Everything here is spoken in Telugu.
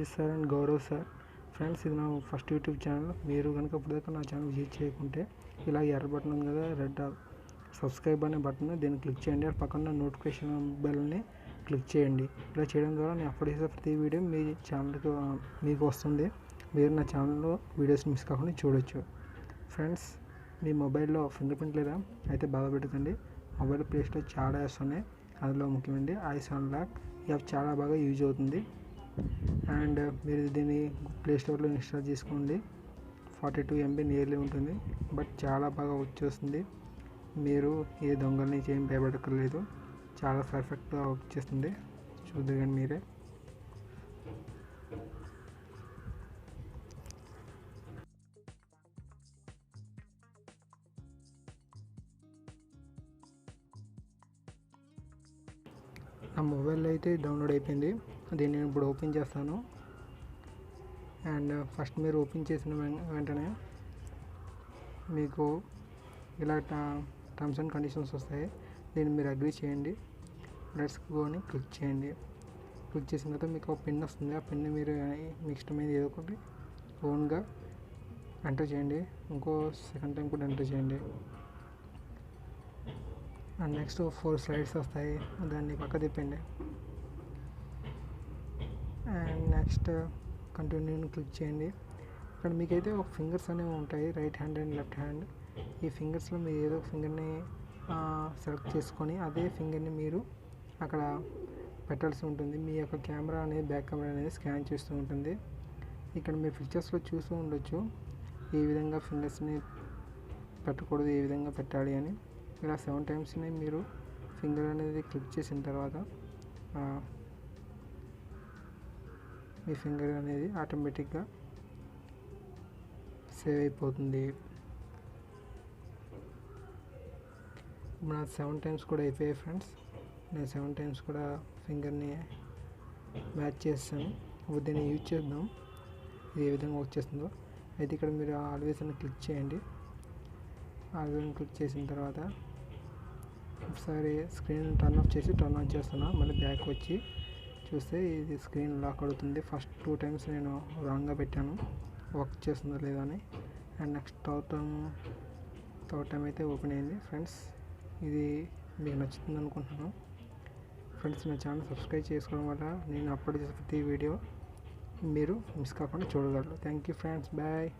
Ranjith sir and Gaurav sir. Friends ఇది నా ఫస్ట్ యూట్యూబ్ ఛానల్. మీరు కనుక ఇప్పటిదాకా నా ఛానల్ విజిట్ చేయకుంటే ఇలా ఎర్ర బటన్ ఉంది కదా రెడ్ సబ్స్క్రైబ్ అనే బటన్ దీన్ని క్లిక్ చేయండి. ఆ పక్కన నోటిఫికేషన్ బెల్ని క్లిక్ చేయండి. ఇలా చేయడం ద్వారా నేను అప్లోడ్ చేసే ప్రతి వీడియో మీ ఛానల్కి మీకు వస్తుంది. మీరు నా ఛానల్లో వీడియోస్ మిస్ కాకుండా చూడొచ్చు. ఫ్రెండ్స్ మీ మొబైల్లో ఫింగర్ ప్రింట్ లేదా? అయితే బాధపెట్టకండి మొబైల్ ప్లేస్లో చాలా యాప్స్ ఉన్నాయి. అందులో ముఖ్యమైనది ఐస్ అన్లాక్ ఈ యాప్ చాలా బాగా యూజ్ అవుతుంది. అండ్ మీరు దీన్ని ప్లే స్టోర్లో ఇన్స్టాల్ చేసుకోండి. ఫార్టీ టూ ఎంబీ నియర్లీ ఉంటుంది. బట్ చాలా బాగా వచ్చేస్తుంది. మీరు ఏ దొంగల నుంచి ఏం భయపడక్కర్లేదు. చాలా పర్ఫెక్ట్గా వర్క్ చేస్తుంది చూద్దరు మీరే. నా మొబైల్ అయితే డౌన్లోడ్ అయిపోయింది. దీన్ని నేను ఇప్పుడు ఓపెన్ చేస్తాను. అండ్ ఫస్ట్ మీరు ఓపెన్ చేసిన వెంటనే మీకు ఇలా టర్మ్స్ అండ్ కండిషన్స్ వస్తాయి. దీన్ని మీరు అగ్రీ చేయండి. లెట్స్ గో అని క్లిక్ చేయండి. క్లిక్ చేసిన తర్వాత మీకు ఒక పిన్ వస్తుంది. ఆ పిన్ మీరు మీకు ఇష్టమైనది ఏదో ఒకటి ఓన్గా ఎంటర్ చేయండి. ఇంకో సెకండ్ టైం కూడా ఎంటర్ చేయండి. అండ్ నెక్స్ట్ ఫోర్ స్లైడ్స్ వస్తాయి. దాన్ని పక్క తిప్పండి నెక్స్ట్ కంటిన్యూని క్లిక్ చేయండి. ఇక్కడ మీకైతే ఒక ఫింగర్స్ అనేవి ఉంటాయి. Right hand and left hand. ఈ ఫింగర్స్లో మీరు ఏదో ఒక ఫింగర్ని సెలెక్ట్ చేసుకొని అదే ఫింగర్ని మీరు అక్కడ పెట్టాల్సి ఉంటుంది. మీ యొక్క కెమెరా అనేది బ్యాక్ కెమెరా అనేది స్కాన్ చేస్తూ ఉంటుంది. ఇక్కడ మీరు ఫీచర్స్లో చూస్తూ ఉండొచ్చు. ఏ విధంగా ఫింగర్స్ని పెట్టకూడదు ఏ విధంగా పెట్టాలి అని. ఇలా సెవెన్ టైమ్స్ని మీరు ఫింగర్ అనేది క్లిక్ చేసిన తర్వాత ఈ మీ ఫింగర్ అనేది ఆటోమేటిక్గా సేవ్ అయిపోతుంది. ఇప్పుడు నా సెవెన్ టైమ్స్ కూడా అయిపోయాయి ఫ్రెండ్స్. నేను సెవెన్ టైమ్స్ కూడా ఫింగర్ని మ్యాచ్ చేస్తాను. ఇప్పుడు దీన్ని యూజ్ చేద్దాం. ఇది ఏ విధంగా వచ్చేస్తుందో అయితే ఇక్కడ మీరు ఆల్వేస్ అని క్లిక్ చేయండి. ఆల్వేస్ క్లిక్ చేసిన తర్వాత ఒకసారి స్క్రీన్ టర్న్ ఆఫ్ చేసి టర్న్ ఆన్ చేస్తున్నా. మళ్ళీ బ్యాక్ వచ్చి చూస్తే ఇది స్క్రీన్ లాక్ అవుతుంది ఫస్ట్ టూ టైమ్స్ నేను రాంగ్గా పెట్టాను. వర్క్ చేస్తుందో లేదా అని. And next third time third time అయితే ఓపెన్ అయింది. ఫ్రెండ్స్ ఇది మీకు నచ్చుతుంది అనుకుంటున్నాను. ఫ్రెండ్స్ నా ఛానల్ సబ్స్క్రైబ్ చేసుకోవడం వల్ల నేను అప్లోడ్ చేసే ప్రతి వీడియో మీరు మిస్ కాకుండా చూడగలరు. Thank you friends bye